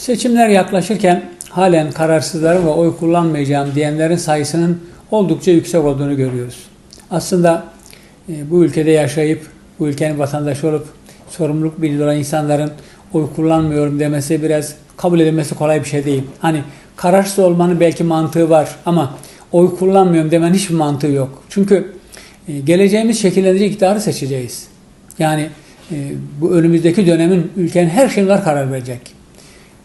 Seçimler yaklaşırken halen kararsızların ve oy kullanmayacağım diyenlerin sayısının oldukça yüksek olduğunu görüyoruz. Aslında e, bu ülkede yaşayıp, bu ülkenin vatandaşı olup sorumluluk bilinci olan insanların oy kullanmıyorum demesi biraz kabul edilmesi kolay bir şey değil. Hani kararsız olmanın belki mantığı var ama oy kullanmıyorum demenin hiçbir mantığı yok. Çünkü e, geleceğimiz şekillendirecek iktidarı seçeceğiz. Yani e, bu önümüzdeki dönemin ülkenin her şeyine karar verecek.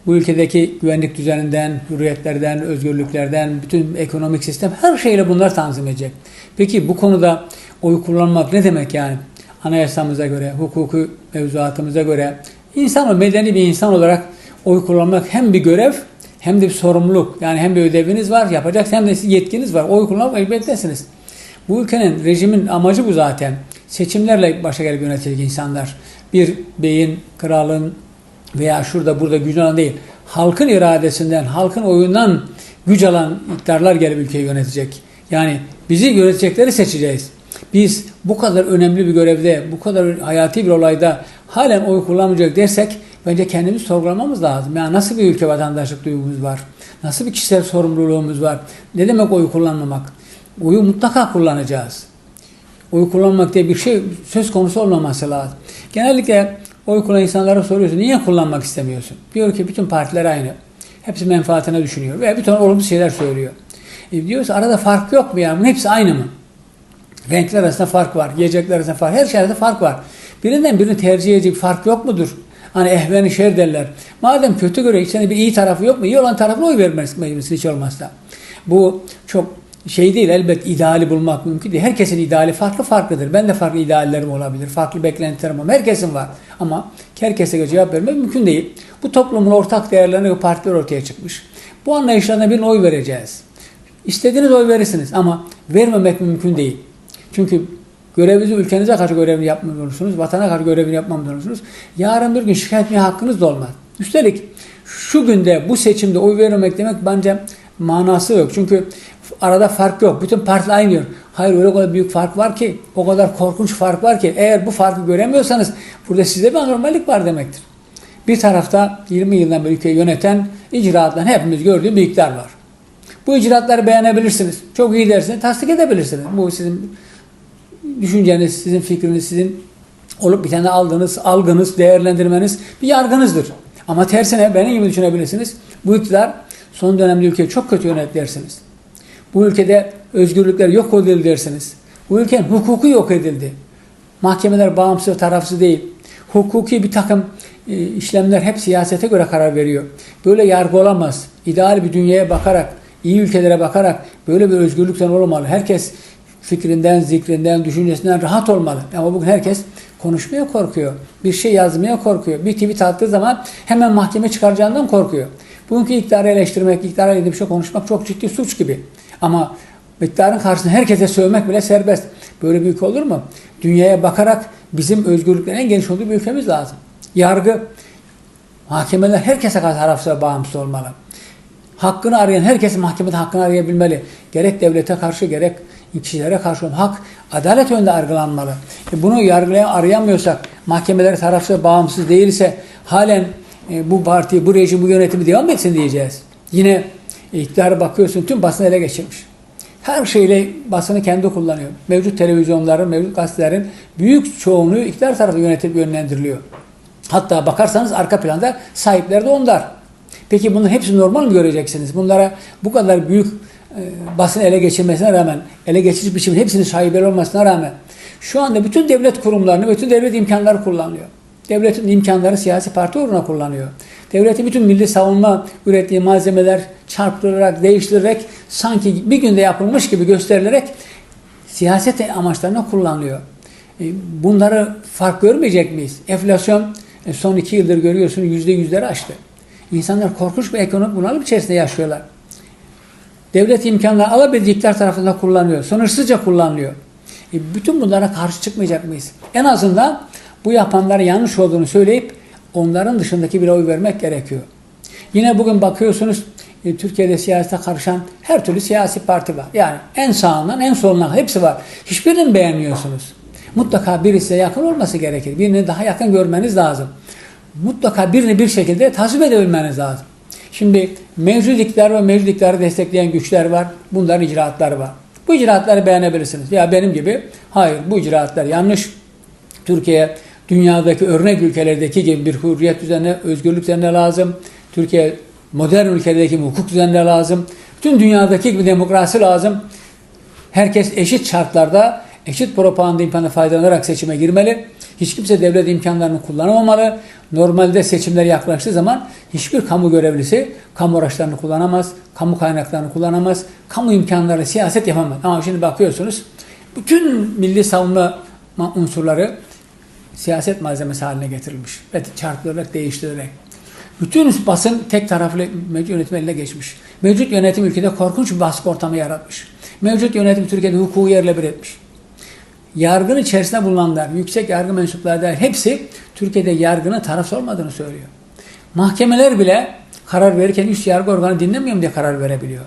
Bu ülkedeki güvenlik düzeninden, hürriyetlerden, özgürlüklerden, bütün ekonomik sistem her şeyle bunlar tanzim edecek. Peki bu konuda oy kullanmak ne demek yani? Anayasamıza göre, hukuku mevzuatımıza göre insan medeni bir insan olarak oy kullanmak hem bir görev hem de bir sorumluluk. Yani hem bir ödeviniz var, yapacak hem de yetkiniz var. Oy kullanmak elbettesiniz. Bu ülkenin, rejimin amacı bu zaten. Seçimlerle başa gelip yönetilecek insanlar. Bir beyin, kralın veya şurada burada gücü alan değil. Halkın iradesinden, halkın oyundan güç alan iktidarlar gelip ülkeyi yönetecek. Yani bizi yönetecekleri seçeceğiz. Biz bu kadar önemli bir görevde, bu kadar hayati bir olayda halen oy kullanmayacak dersek bence kendimizi sorgulamamız lazım. Yani nasıl bir ülke vatandaşlık duygumuz var? Nasıl bir kişisel sorumluluğumuz var? Ne demek oy kullanmamak? Oyu mutlaka kullanacağız. Oy kullanmak diye bir şey söz konusu olmaması lazım. Genellikle oy kullanan insanlara soruyorsun niye kullanmak istemiyorsun? Diyor ki bütün partiler aynı. Hepsi menfaatine düşünüyor ve bir ton olumsuz şeyler söylüyor. E diyoruz arada fark yok mu? Bunun hepsi aynı mı? Renkler arasında fark var, yiyecekler arasında fark, her şey arasında fark var. Birinden birini tercih edecek fark yok mudur? Hani ehven şer derler. Madem kötü göre içinde bir iyi tarafı yok mu? İyi olan tarafına oy vermelisin hiç olmazsa. Bu çok şey değil elbet ideali bulmak mümkün değil. Herkesin ideali farklı farklıdır. Ben de farklı ideallerim olabilir. Farklı beklentilerim var. Herkesin var. Ama herkese göre cevap vermek mümkün değil. Bu toplumun ortak değerlerine ve partiler ortaya çıkmış. Bu anlayışlarına birine oy vereceğiz. İstediğiniz oy verirsiniz ama vermemek mümkün değil. Çünkü görevinizi ülkenize karşı görevini yapmıyorsunuz, vatana karşı görevini yapmamıyorsunuz. Yarın bir gün şikayet etmeye hakkınız da olmaz. Üstelik şu günde bu seçimde oy vermemek demek bence manası yok. Çünkü arada fark yok. Bütün partiler aynı diyor. Hayır öyle kadar büyük fark var ki, o kadar korkunç fark var ki eğer bu farkı göremiyorsanız burada sizde bir anormallik var demektir. Bir tarafta 20 yıldan beri ülkeyi yöneten icraatların hepimiz gördüğüm bir iktidar var. Bu icraatları beğenebilirsiniz. Çok iyi dersiniz, tasdik edebilirsiniz. Bu sizin düşünceniz, sizin fikriniz, sizin olup bir tane aldığınız, algınız, değerlendirmeniz bir yargınızdır. Ama tersine benim gibi düşünebilirsiniz. Bu iktidar son dönemde ülkeyi çok kötü yönet dersiniz. Bu ülkede özgürlükler yok edildi dersiniz. Bu ülkenin hukuku yok edildi. Mahkemeler bağımsız, tarafsız değil. Hukuki bir takım e, işlemler hep siyasete göre karar veriyor. Böyle yargı olamaz. İdeal bir dünyaya bakarak, iyi ülkelere bakarak böyle bir özgürlükten olmalı. Herkes fikrinden, zikrinden, düşüncesinden rahat olmalı. Ama bugün herkes konuşmaya korkuyor. Bir şey yazmaya korkuyor. Bir tweet attığı zaman hemen mahkeme çıkaracağından korkuyor. Bugünkü iktidarı eleştirmek, iktidara ilgili bir şey konuşmak çok ciddi suç gibi. Ama iktidarın karşısında herkese sövmek bile serbest. Böyle bir ülke olur mu? Dünyaya bakarak bizim özgürlüklerin en geniş olduğu bir ülkemiz lazım. Yargı, mahkemeler herkese karşı tarafsız bağımsız olmalı. Hakkını arayan herkes mahkemede hakkını arayabilmeli. Gerek devlete karşı gerek kişilere karşı hak adalet önünde yargılanmalı. E bunu yargılayan arayamıyorsak, mahkemeler tarafsız bağımsız değilse halen e, bu parti, bu rejim, bu yönetimi devam etsin diyeceğiz. Yine iktidara bakıyorsun tüm basını ele geçirmiş. Her şeyle basını kendi kullanıyor. Mevcut televizyonların, mevcut gazetelerin büyük çoğunluğu iktidar tarafı yönetip yönlendiriliyor. Hatta bakarsanız arka planda sahipleri de onlar. Peki bunun hepsi normal mi göreceksiniz? Bunlara bu kadar büyük e, basın ele geçirmesine rağmen, ele geçiriş biçimin hepsinin şaibeli olmasına rağmen şu anda bütün devlet kurumlarını, bütün devlet imkanları kullanılıyor. Devletin imkanları siyasi parti uğruna kullanıyor. Devletin bütün milli savunma ürettiği malzemeler çarptırılarak, değiştirerek sanki bir günde yapılmış gibi gösterilerek siyaset amaçlarına kullanılıyor. E, bunları fark görmeyecek miyiz? Enflasyon e, son iki yıldır görüyorsunuz yüzde yüzleri aştı. İnsanlar korkunç bir ekonomik bunalım içerisinde yaşıyorlar. Devlet imkanları alabilecekler tarafından kullanıyor. Sınırsızca kullanılıyor. E bütün bunlara karşı çıkmayacak mıyız? En azından bu yapanların yanlış olduğunu söyleyip onların dışındaki bir oy vermek gerekiyor. Yine bugün bakıyorsunuz e, Türkiye'de siyasete karışan her türlü siyasi parti var. Yani en sağından en soluna hepsi var. Hiçbirini beğenmiyorsunuz. Mutlaka birisi yakın olması gerekir. Birini daha yakın görmeniz lazım. mutlaka birini bir şekilde tasvip edebilmeniz lazım. Şimdi mevcut iktidar ve mevcut iktidarı destekleyen güçler var. Bunların icraatları var. Bu icraatları beğenebilirsiniz. Ya benim gibi hayır bu icraatlar yanlış. Türkiye dünyadaki örnek ülkelerdeki gibi bir hürriyet düzenine, özgürlük düzenine lazım. Türkiye modern ülkelerdeki hukuk düzenine lazım. Bütün dünyadaki gibi demokrasi lazım. Herkes eşit şartlarda, eşit propaganda imkanı faydalanarak seçime girmeli. Hiç kimse devlet imkanlarını kullanamamalı. Normalde seçimler yaklaştığı zaman hiçbir kamu görevlisi kamu araçlarını kullanamaz, kamu kaynaklarını kullanamaz, kamu imkanları siyaset yapamaz. Ama şimdi bakıyorsunuz bütün milli savunma unsurları siyaset malzemesi haline getirilmiş ve çarpılarak değiştirilerek. Bütün basın tek taraflı mevcut yönetim eline geçmiş. Mevcut yönetim ülkede korkunç bir baskı ortamı yaratmış. Mevcut yönetim Türkiye'de hukuku yerle bir etmiş. Yargının içerisinde bulunanlar, yüksek yargı mensupları da hepsi Türkiye'de yargının tarafsız olmadığını söylüyor. Mahkemeler bile karar verirken üst yargı organı dinlemiyorum diye karar verebiliyor.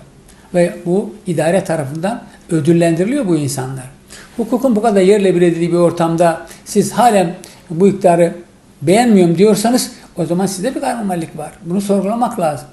Ve bu idare tarafından ödüllendiriliyor bu insanlar. Hukukun bu kadar yerle bir edildiği bir ortamda siz halen bu iktidarı beğenmiyorum diyorsanız o zaman sizde bir anormallik var. Bunu sorgulamak lazım.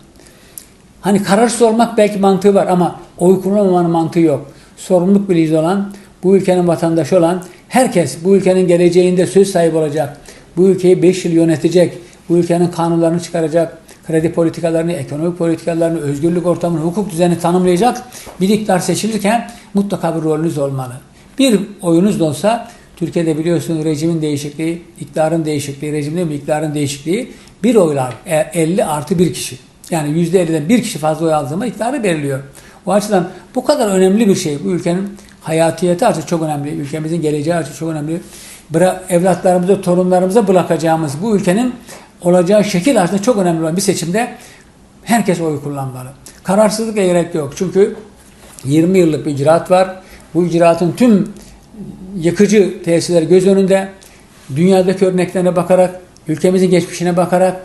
Hani kararsız olmak belki mantığı var ama oy kullanmamanın mantığı yok. Sorumluluk bilinci olan, bu ülkenin vatandaşı olan herkes bu ülkenin geleceğinde söz sahibi olacak. Bu ülkeyi 5 yıl yönetecek. Bu ülkenin kanunlarını çıkaracak. Kredi politikalarını, ekonomik politikalarını, özgürlük ortamını, hukuk düzenini tanımlayacak bir iktidar seçilirken mutlaka bir rolünüz olmalı. Bir oyunuz da olsa Türkiye'de biliyorsunuz rejimin değişikliği, iktidarın değişikliği, rejimde bir iktidarın değişikliği bir oylar 50 artı bir kişi. Yani %50'den bir kişi fazla oy aldığı zaman iktidarı belirliyor. O açıdan bu kadar önemli bir şey. Bu ülkenin hayatiyeti artık çok önemli. Ülkemizin geleceği artık çok önemli. Bıra evlatlarımıza, torunlarımıza bırakacağımız bu ülkenin olacağı şekil artık çok önemli olan bir seçimde herkes oy kullanmalı. Kararsızlık gerek yok. Çünkü 20 yıllık bir icraat var. Bu icraatın tüm yıkıcı tesirleri göz önünde. Dünyadaki örneklerine bakarak, ülkemizin geçmişine bakarak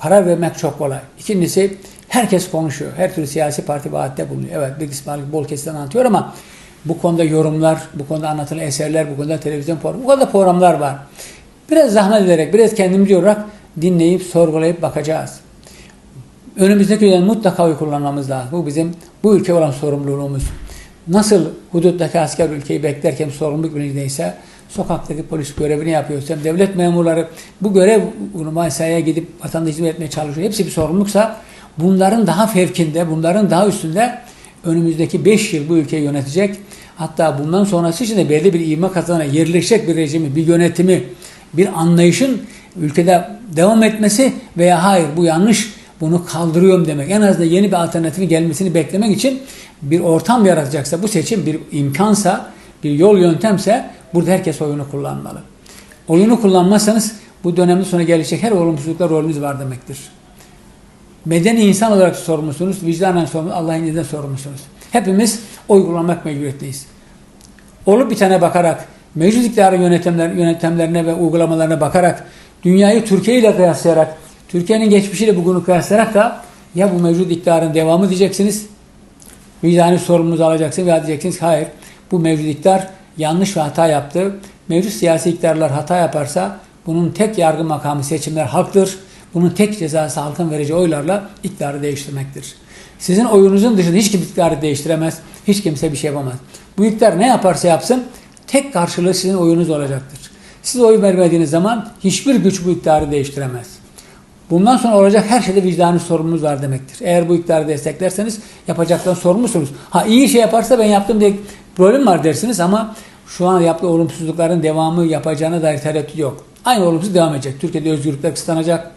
karar vermek çok kolay. İkincisi herkes konuşuyor. Her türlü siyasi parti vaatte bulunuyor. Evet bir kısmı bol kesit anlatıyor ama bu konuda yorumlar, bu konuda anlatılan eserler, bu konuda televizyon programı, bu konuda programlar var. Biraz zahmet ederek, biraz kendimci olarak dinleyip, sorgulayıp bakacağız. Önümüzdeki dönem mutlaka oy kullanmamız lazım. Bu bizim bu ülke olan sorumluluğumuz. Nasıl huduttaki asker ülkeyi beklerken sorumluluk bilincindeyse, sokaktaki polis görevini yapıyorsa, devlet memurları bu görev mesaiye gidip vatandaş hizmet etmeye çalışıyor. Hepsi bir sorumluluksa bunların daha fevkinde, bunların daha üstünde önümüzdeki 5 yıl bu ülkeyi yönetecek. Hatta bundan sonrası için de belli bir ivme kazanan yerleşecek bir rejimi, bir yönetimi, bir anlayışın ülkede devam etmesi veya hayır bu yanlış bunu kaldırıyorum demek. En azından yeni bir alternatifin gelmesini beklemek için bir ortam yaratacaksa bu seçim bir imkansa, bir yol yöntemse burada herkes oyunu kullanmalı. Oyunu kullanmazsanız bu dönemde sonra gelecek her olumsuzlukla rolünüz var demektir. Medeni insan olarak sorumlusunuz, vicdanen sorumlusunuz, Allah'ın izniyle sorumlusunuz. Hepimiz oy kullanmak mecburiyetteyiz. Olup bitene bakarak, mevcut iktidarın yönetimler, yönetimlerine ve uygulamalarına bakarak, dünyayı Türkiye ile kıyaslayarak, Türkiye'nin geçmişiyle bugünü kıyaslayarak da ya bu mevcut iktidarın devamı diyeceksiniz, vicdani sorumluluğunuzu alacaksınız veya diyeceksiniz hayır bu mevcut iktidar yanlış ve hata yaptı. Mevcut siyasi iktidarlar hata yaparsa bunun tek yargı makamı seçimler halktır. Bunun tek cezası halkın vereceği oylarla iktidarı değiştirmektir. Sizin oyunuzun dışında hiç kimse iktidarı değiştiremez. Hiç kimse bir şey yapamaz. Bu iktidar ne yaparsa yapsın tek karşılığı sizin oyunuz olacaktır. Siz oy vermediğiniz zaman hiçbir güç bu iktidarı değiştiremez. Bundan sonra olacak her şeyde vicdani sorumluluğunuz var demektir. Eğer bu iktidarı desteklerseniz yapacaktan sorumlusunuz. Ha iyi şey yaparsa ben yaptım diye problem var dersiniz ama şu an yaptığı olumsuzlukların devamı yapacağına dair tereddüt yok. Aynı olumsuz devam edecek. Türkiye'de özgürlükler kısıtlanacak.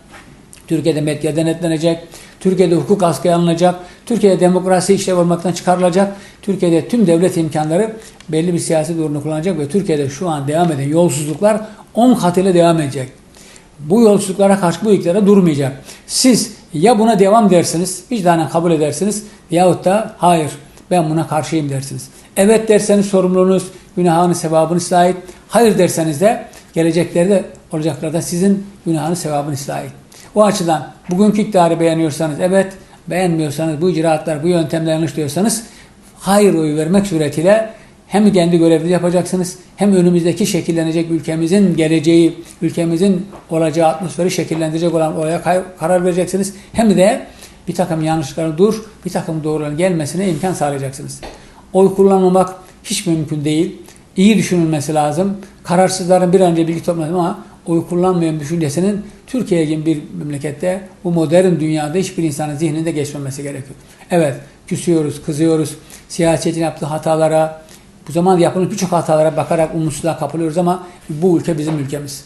Türkiye'de medya denetlenecek. Türkiye'de hukuk askıya alınacak. Türkiye'de demokrasi işlev olmaktan çıkarılacak. Türkiye'de tüm devlet imkanları belli bir siyasi durumunu kullanacak ve Türkiye'de şu an devam eden yolsuzluklar 10 katıyla devam edecek. Bu yolsuzluklara karşı bu iktidara durmayacak. Siz ya buna devam dersiniz, vicdanen kabul edersiniz yahut da hayır ben buna karşıyım dersiniz. Evet derseniz sorumluluğunuz, günahını, sevabını ait. Hayır derseniz de geleceklerde olacaklarda sizin günahını, sevabını ait. O açıdan bugünkü iktidarı beğeniyorsanız evet, beğenmiyorsanız bu icraatlar, bu yöntemler yanlış diyorsanız hayır oyu vermek suretiyle hem kendi görevinizi yapacaksınız hem önümüzdeki şekillenecek ülkemizin geleceği, ülkemizin olacağı atmosferi şekillendirecek olan olaya kay- karar vereceksiniz. Hem de bir takım yanlışların dur, bir takım doğruların gelmesine imkan sağlayacaksınız. Oy kullanmamak hiç mümkün değil. İyi düşünülmesi lazım. Kararsızların bir an önce bilgi toplaması ama oy kullanmayan düşüncesinin Türkiye gibi bir memlekette bu modern dünyada hiçbir insanın zihninde geçmemesi gerekiyor. Evet küsüyoruz, kızıyoruz, siyasetin yaptığı hatalara, bu zaman yapılmış birçok hatalara bakarak umutsuzluğa kapılıyoruz ama bu ülke bizim ülkemiz.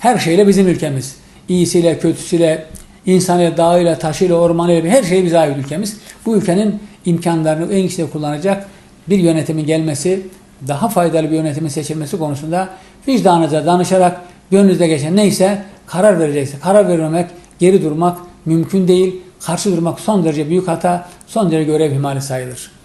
Her şeyle bizim ülkemiz. İyisiyle, kötüsüyle, insanıyla, dağıyla, taşıyla, ormanıyla her şey bize ait ülkemiz. Bu ülkenin imkanlarını en iyisiyle kullanacak bir yönetimin gelmesi, daha faydalı bir yönetimin seçilmesi konusunda vicdanınıza danışarak gönlünüzde geçen neyse karar verecekse karar vermemek, geri durmak mümkün değil. Karşı durmak son derece büyük hata, son derece görev ihmali sayılır.